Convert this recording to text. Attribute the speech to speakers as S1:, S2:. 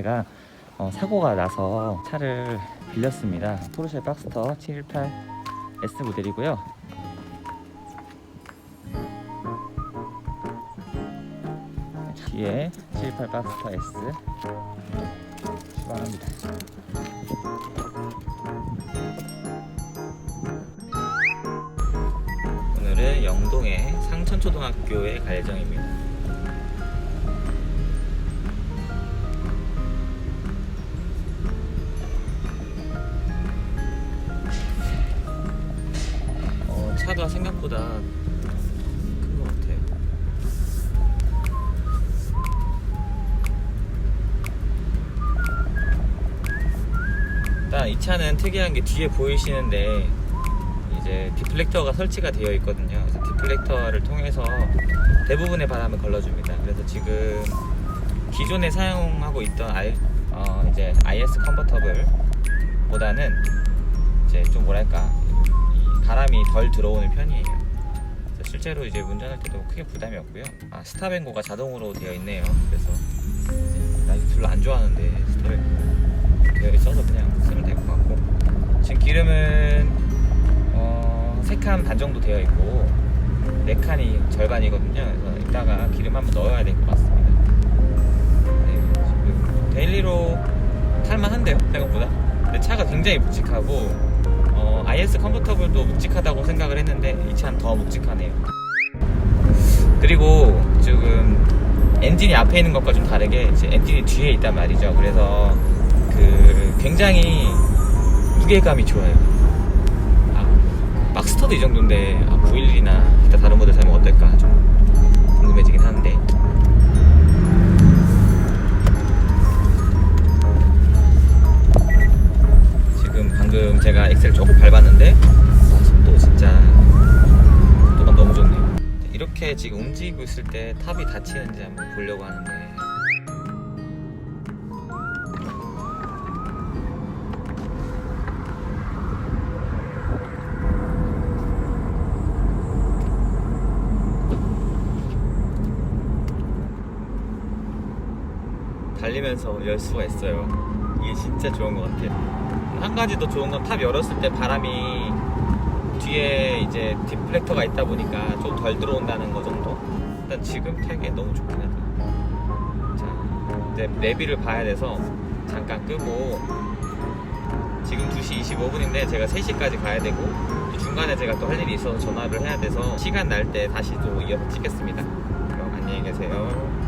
S1: 제가 어, 사고가 나서 차를 빌렸습니다. 포르쉐 박스터 718 S 모델이고요. 뒤에 718 박스터 S 출발합니다. 오늘은 영동의 상천초등학교에 갈 예정입니다. 어, 차가 생각보다 큰 것 같아요. 일단 이 차는 특이한 게 뒤에 보이시는데 이제 디플렉터가 설치가 되어 있거든요. 그래서 디플렉터를 통해서 대부분의 바람을 걸러줍니다. 그래서 지금 기존에 사용하고 있던 I, 어, 이제 IS 컨버터블 보다는 이제 좀 뭐랄까 이 바람이 덜 들어오는 편이에요. 실제로 이제 운전할 때도 크게 부담이 없고요. 아 스타뱅고가 자동으로 되어 있네요. 그래서 나 이거 별로 안 좋아하는데 스타뱅고 되어 있어서 그냥 쓰면 될 것 같고 지금 기름은 어, 3칸 반 정도 되어 있고 4칸이 절반이거든요. 그래서 이따가 기름 한번 넣어야 될 것 같습니다. 네, 데일리로 탈만한데요, 생각보다. 근데 차가 굉장히 묵직하고 어, IS 컨버터블도 묵직하다고 생각을 했는데 이 차는 더 묵직하네요. 그리고 지금 엔진이 앞에 있는 것과 좀 다르게 이제 엔진이 뒤에 있단 말이죠. 그래서 그 굉장히 무게감이 좋아요. 아, 박스터도 이 정도인데 아, 911이나 기타 다른 모델 사면 어떨까 제가 엑셀 조금 밟았는데 아, 속도 진짜 속도가 너무 좋네요. 이렇게 지금 움직이고 있을 때 탑이 닫히는지 한번 보려고 하는데 달리면서 열 수가 있어요. 이게 진짜 좋은 것 같아요. 한 가지 더 좋은 건 탑 열었을 때 바람이 뒤에 이제 디플렉터가 있다 보니까 좀 덜 들어온다는 거 정도? 일단 지금 타기에 너무 좋긴 하다. 자, 이제 내비를 봐야 돼서 잠깐 끄고 지금 2시 25분인데 제가 3시까지 가야 되고 또 중간에 제가 또 할 일이 있어서 전화를 해야 돼서 시간 날 때 다시 또 이어서 찍겠습니다. 그럼 안녕히 계세요.